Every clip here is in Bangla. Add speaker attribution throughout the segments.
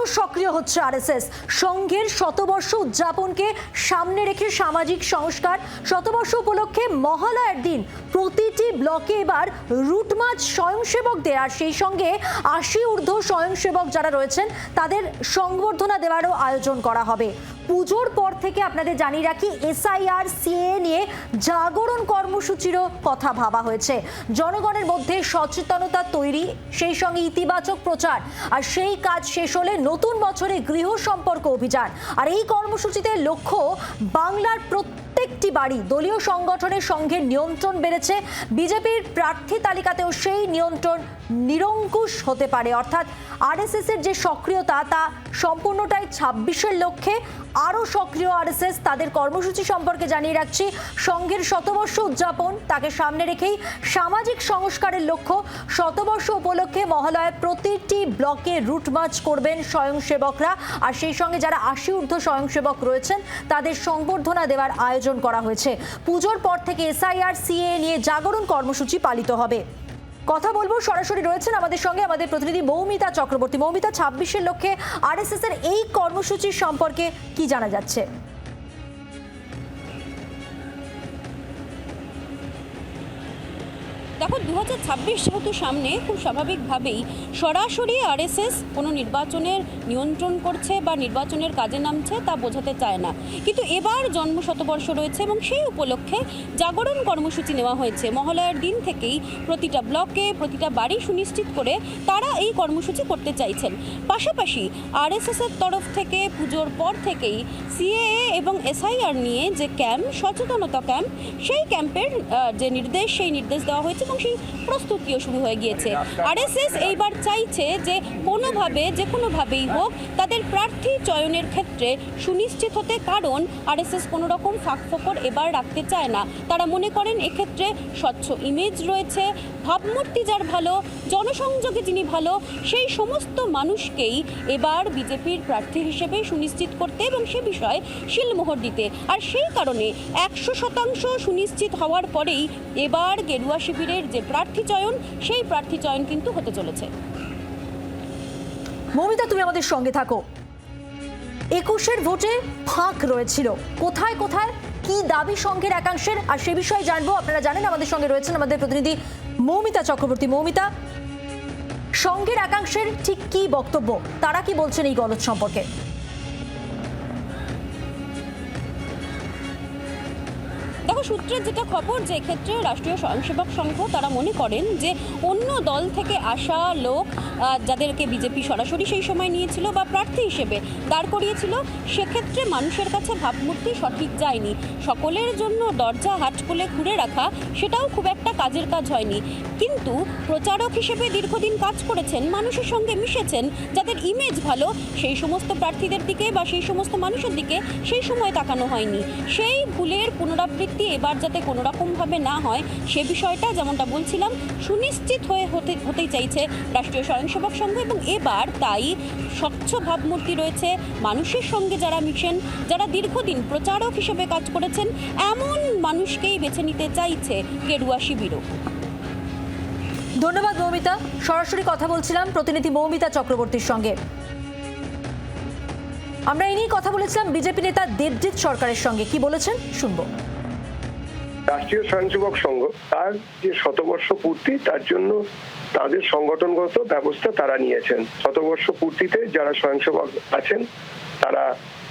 Speaker 1: আরও সক্রিয় হচ্ছে আরএসএস। সংঘের শতবর্ষ উদযাপনকে সামনে রেখে সামাজিক সংস্কার শতবর্ষ উপলক্ষে মহালয়ার দিন। প্রতিটি ব্লকে এবার রুটমাজ স্বয়ংসেবকদের আর সেই সঙ্গে আশি ঊর্ধ্ব স্বয়ংসেবক যারা রয়েছেন, তাদের সংবর্ধনা দেওয়ারও আয়োজন করা হবে। পুজোর পর থেকে আপনাদের জানিয়ে রাখি, এসআইআর সিএ নিয়ে জাগরণ কর্মসূচিরও কথা ভাবা হয়েছে। জনগণের মধ্যে সচেতনতা তৈরি, সেই সঙ্গে ইতিবাচক প্রচার। আর সেই কাজ শেষ হলে নতুন বছরে গৃহ সম্পর্ক অভিযান। আর এই কর্মসূচিতে লক্ষ্য বাংলার প্রত্যেকটি বাড়ি দলীয় সংগঠনের সঙ্গে নিয়ন্ত্রণ বেড়েছে। বিজেপির প্রার্থী তালিকাতেও সেই নিয়ন্ত্রণ নিরঙ্কুশ হতে পারে। অর্থাৎ আরএসএস এর যে সক্রিয়তা, তা সম্পূর্ণটাই ছাব্বিশের লক্ষ্যে। আরও সক্রিয় আরএসএস তাদের কর্মসূচি সম্পর্কে জানিয়ে রাখছি। সংঘের শতবর্ষ উদযাপন তাকে সামনে রেখেই সামাজিক সংস্কারের লক্ষ্য। শতবর্ষ উপলক্ষে মহালয়ায় প্রতিটি ব্লকে রুট করবেন স্বয়ংসেবকরা। আর সেই সঙ্গে যারা আশি ঊর্ধ্ব স্বয়ংসেবক রয়েছেন, তাদের সংবর্ধনা দেওয়ার আয়োজন করা হয়েছে। পুজোর পর থেকে এসআইআর, সিএ নিয়ে জাগরণ কর্মসূচি পালিত হবে। কথা বলব, সরাসরি রয়েছেন আমাদের সঙ্গে আমাদের প্রতিনিধি মৌমিতা চক্রবর্তী। মৌমিতা, ছাব্বিশের লক্ষ্যে আরএসএস এর এই কর্মসূচির সম্পর্কে কি জানা যাচ্ছে?
Speaker 2: দেখো দু হাজার ছাব্বিশ যেহেতু সামনে, খুব স্বাভাবিকভাবেই সরাসরি আরএসএস কোনো নির্বাচনের নিয়ন্ত্রণ করছে বা নির্বাচনের কাজে নামছে তা বোঝাতে চায় না। কিন্তু এবার জন্ম শতবর্ষ রয়েছে এবং সেই উপলক্ষে জাগরণ কর্মসূচি নেওয়া হয়েছে। মহালয়ার দিন থেকেই প্রতিটা ব্লকে প্রতিটা বাড়ি সুনিশ্চিত করে তারা এই কর্মসূচি করতে চাইছেন। পাশাপাশি আরএসএসের তরফ থেকে পুজোর পর থেকেই সিএএ এবং এসআইআর নিয়ে যে ক্যাম্প, সচেতনতা ক্যাম্প, সেই ক্যাম্পের যে নির্দেশ, সেই নির্দেশ দেওয়া হয়েছে এবং সেই প্রস্তুতিও শুরু হয়ে গিয়েছে। আরএসএস এইবার চাইছে যে কোনোভাবে, যে কোনোভাবেই হোক, তাদের প্রার্থী চয়নের ক্ষেত্রে সুনিশ্চিত হতে, কারণ আরএসএস কোনো রকম ফাঁক ফোকর এবার রাখতে চায় না। তারা মনে করেন এক্ষেত্রে স্বচ্ছ ইমেজ রয়েছে, ভাবমূর্তি যার ভালো, জনসংযোগে যিনি ভালো, সেই সমস্ত মানুষকেই এবার বিজেপির প্রার্থী হিসেবে সুনিশ্চিত করতে এবং সে বিষয়ে শিলমোহর দিতে। আর সেই কারণে একশো শতাংশ সুনিশ্চিত হওয়ার পরেই এবার গেরুয়া শিবিরের যে প্রার্থী চয়ন, সেই প্রার্থী চয়ন কিন্তু হতে চলেছে।
Speaker 1: মমিতা, তুমি আমাদের সঙ্গে থাকো। একুশের ভোটে ফাঁক রয়েছিল। কোথায় কোথায়, কি দাবি সংঘের একাংশের? আর সে বিষয়ে জানব। আপনারা জানেন, আমাদের সঙ্গে রয়েছেন আমাদের প্রতিনিধি মৌমিতা চক্রবর্তী। মৌমিতা সংঘের একাংশের ঠিক কি বক্তব্য? তারা কি বলছেন এই গলত সম্পর্কে?
Speaker 2: দেখো সূত্রের যেটা খবর, যে ক্ষেত্রে রাষ্ট্রীয় স্বয়ংসেবক সংঘ, তারা মনে করেন যে অন্য দল থেকে আসা লোক যাদেরকে বিজেপি সরাসরি সেই সময় নিয়েছিল বা প্রার্থী হিসেবে দাঁড় করিয়েছিল, সেক্ষেত্রে মানুষের কাছে ভাবমূর্তি সঠিক যায়নি। সকলের জন্য দরজা হাট খুলে ঘুরে রাখা, সেটাও খুব একটা কাজের কাজ হয়নি। কিন্তু প্রচারক হিসেবে দীর্ঘদিন কাজ করেছেন, মানুষের সঙ্গে মিশেছেন, যাদের ইমেজ ভালো, সেই সমস্ত প্রার্থীদের দিকে বা সেই সমস্ত মানুষের দিকে সেই সময় তাকানো হয়নি। সেই ভুলের পুনরাবৃত্তি এবার যাতে কোনো রকমভাবে না হয়, সে বিষয়টা যেমনটা বলছিলাম, সুনিশ্চিত হয়ে হতে, হতেই চাইছে রাষ্ট্রীয় স্বয়ংসেবক সংঘ এবং এবার তাই স্বচ্ছ ভাবমূর্তি রয়েছে মানুষের সঙ্গে যারা মিশেন, যারা দীর্ঘদিন প্রচারক হিসেবে কাজ করেছেন, এমন মানুষকেই বেছে নিতে চাইছে গেরুয়া শিবিরও।
Speaker 1: ধন্যবাদ মৌমিতা। সরাসরি কথা বলছিলাম প্রতিনিধি মৌমিতা চক্রবর্তীর সঙ্গে। আমরা এই নিয়ে কথা বলেছিলাম বিজেপি নেতা দেবজিৎ সরকারের সঙ্গে। কি বলেছেন? শুনব।
Speaker 3: রাষ্ট্রীয় স্বয়ংসেবক সংঘ, তার যে শতবর্ষ পূর্তি, তার জন্য তাদের সংগঠনগত ব্যবস্থা তারা নিয়েছেন। শতবর্ষ পূর্তিতে যারা স্বয়ংসেবক আছেন, তারা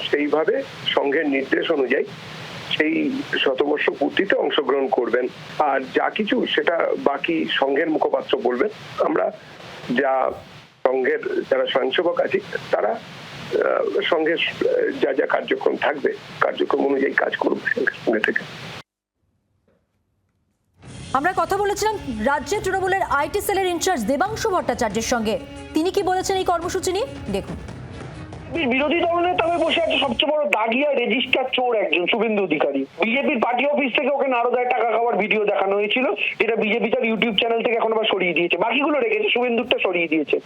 Speaker 3: সেইভাবে সংঘের নির্দেশ অনুযায়ী সেই শতবর্ষ পূর্তিতে অংশগ্রহণ করবেন। আর যা কিছু, সেটা বাকি সংঘের মুখপাত্র বলবেন। আমরা যা সংঘের, যারা স্বয়ংসেবক আছে, তারা সংঘের যা যা কার্যক্রম থাকবে, কার্যক্রম অনুযায়ী কাজ করবে সঙ্গে থেকে।
Speaker 1: আমরা কথা বলেছিলাম রাজ্যে তৃণমূলের আইটি সেলের ইনচার্জ দেবাংশু ভট্টাচার্যের সঙ্গে। তিনি কি বলেছেন এই কর্মসূচি নিয়ে? দেখুন।
Speaker 4: বিরোধী দলনেতা হয়ে বসে আছে সবচেয়ে বড় দাগিয়া রেজিস্টার চোর একজন, শুভেন্দু অধিকারী। বিজেপির পার্টি অফিস থেকে ওকে নারদায় টাকা খাওয়ার ভিডিও দেখানো হয়েছিল, যেটা বিজেপি তার ইউটিউব চ্যানেল থেকে এখন আবার সরিয়ে দিয়েছে। বাকিগুলো রেখেছে, শুভেন্দুরটা সরিয়ে দিয়েছে।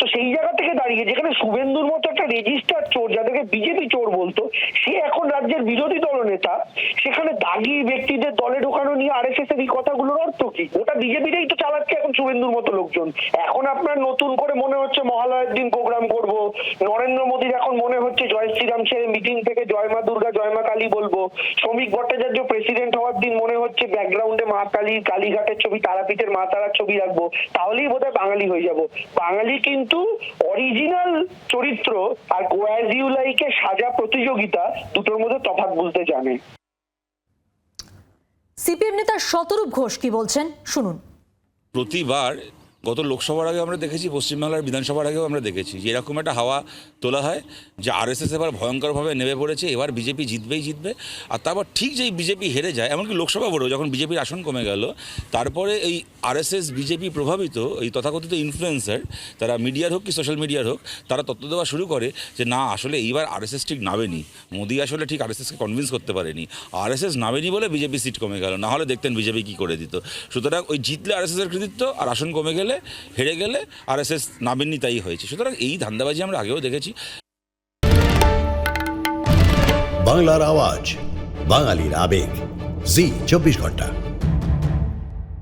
Speaker 4: তো সেই জায়গা থেকে দাঁড়িয়ে, যেখানে শুভেন্দুর মতো একটা রেজিস্টার চোর, যাদেরকে বিজেপি চোর বলতো, সে এখন রাজ্যের বিরোধী দলনেতা, সেখানে দাগি ব্যক্তিদের দলে ঢোকানো নিয়ে আর এস এস এর এই কথাগুলোর অর্থ কি? ওটা বিজেপিটাই তো চালাচ্ছে এখন শুভেন্দুর মতো লোকজন। এখন আপনার নতুন করে মনে হচ্ছে মহালয়ের দিন প্রোগ্রাম করব, নরেন্দ্র মোদীর এখন মনে হচ্ছে জয় শ্রীরাম ছেড়ে মিটিং থেকে জয় মা দুর্গা জয় মা কালী বলব। শ্রমিক ভট্টাচার্য প্রেসিডেন্ট হওয়ার দিন মনে হচ্ছে ব্যাকগ্রাউন্ডে মা কালী কালীঘাটের ছবি তারাপীঠের মা তারার ছবি রাখব। তাহলেই বোধহয় বাঙালি হয়ে যাব। বাঙালি কিন্তু অরিজিনাল চরিত্র আর গোয়াজিউলাইকে সাজা প্রতিযোগিতা দুটোর মধ্যে তফাৎ বুঝতে জানে।
Speaker 1: সিপিএম নেতা শতরূপ ঘোষ কি বলছেন? শুনুন।
Speaker 5: প্রতিবার গত লোকসভার আগে আমরা দেখেছি, পশ্চিমবাংলার বিধানসভার আগেও আমরা দেখেছি যে এরকম একটা হাওয়া তোলা হয় যে আরএসএস এবার ভয়ঙ্করভাবে নেমে পড়েছে, এবার বিজেপি জিতবেই জিতবে। আর তারপর ঠিক যেই বিজেপি হেরে যায়, এমনকি লোকসভা ভোটেও যখন বিজেপির আসন কমে গেল, তারপরে এই আরএসএস বিজেপি প্রভাবিত, এই তথাকথিত ইনফ্লুয়েন্সার তারা মিডিয়ার হোক কি সোশ্যাল মিডিয়ার হোক, তারা তত্ত্ব দেওয়া শুরু করে যে না, আসলে এইবার আরএসএস ঠিক নামেনি। মোদি আসলে ঠিক আরএসএসকে কনভিন্স করতে পারেনি। আরএসএস নামেনি বলে বিজেপি সিট কমে গেল, না হলে দেখতেন বিজেপি কী করে দিত। সুতরাং ওই জিতলে আরএসএসের কৃতিত্ব, আর আসন কমে গেলে, হেরে গেলে আরএসএস নামেননি তাই হয়েছে। সুতরাং এই ধান্দাবাজি আমরা আগেও দেখেছি।
Speaker 6: বাংলার আওয়াজ, বাঙালির আবেগ। জি, চব্বিশ ঘণ্টা।